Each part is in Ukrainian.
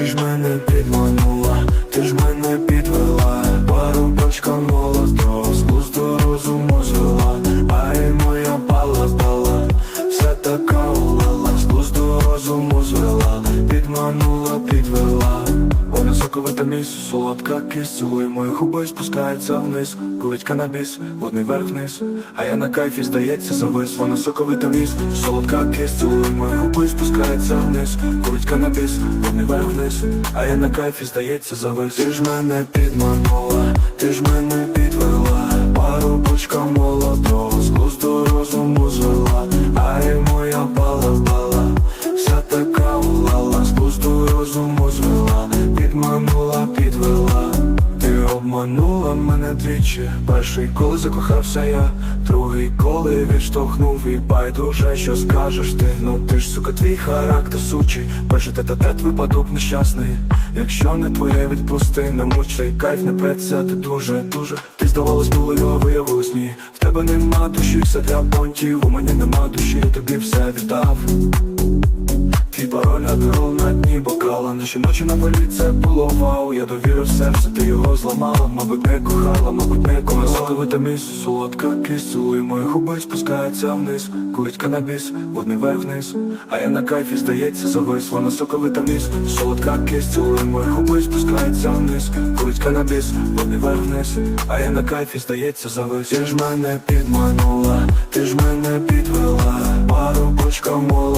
Ти ж мене підманула, Вона солодка кисть, цілує мої губи, спускається вниз, курить канабіс, водний верх вниз, а я на кайфі, здається, завис, вона соковита міс, солодка кисть, цілує мої губи, спускається вниз, курить канабіс, водний верх вниз, а я на кайфі, здається, завис. Ти ж мене підманула, ти ж мене підвела, парубочка молодого, обманула мене двічі. Перший, коли закохався я. Другий, коли відштовхнув і байдуже, що скажеш ти. Ну ти ж, сука, твій характер сучий. Перший тет-а-тет випадок нещасний. Якщо не твоє відпусти, не мучай Кайф не преться, ти дуже, дуже. Ти здавалось було, а виявилось ні. В тебе нема душі, все для понтів. У мене нема душі, я тобі все віддав адмірал на дні бокала. Наші ночі на полі це було вау. Я довірив серце, ти його зламала. Мабуть не кохала, мабуть не кохала. Соковита міс, солодка кисть Цілує мої губи, спускається вниз. Курить канабіс, водний верх вниз. А я на кайфі, здається, завис. Вона соковита міс, солодка кисть Цілує мої губи, спускається вниз. Курить канабіс, водний верх вниз. А я на кайфі, здається, завис. Ти ж мене підманула, ти ж мене підвела. Парубочка молодого,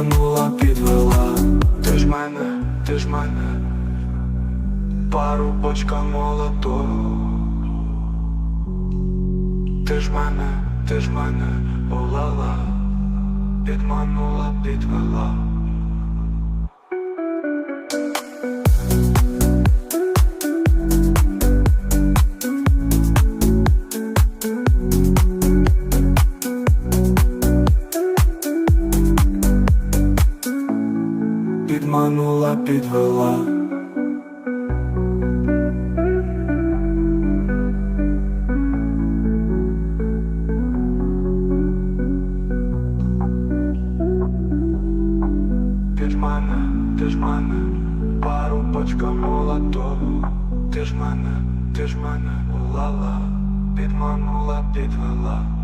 підманула, підвела. Ти ж мене, ти ж мене, парубочка молото, Ти ж мене, ти ж мене, улала, підманула, підвела. Підманула, підвела. Мене, ти ж мене, парубочка молодого. Ти ж мене, ти ж мене, улала, підманула, підвела.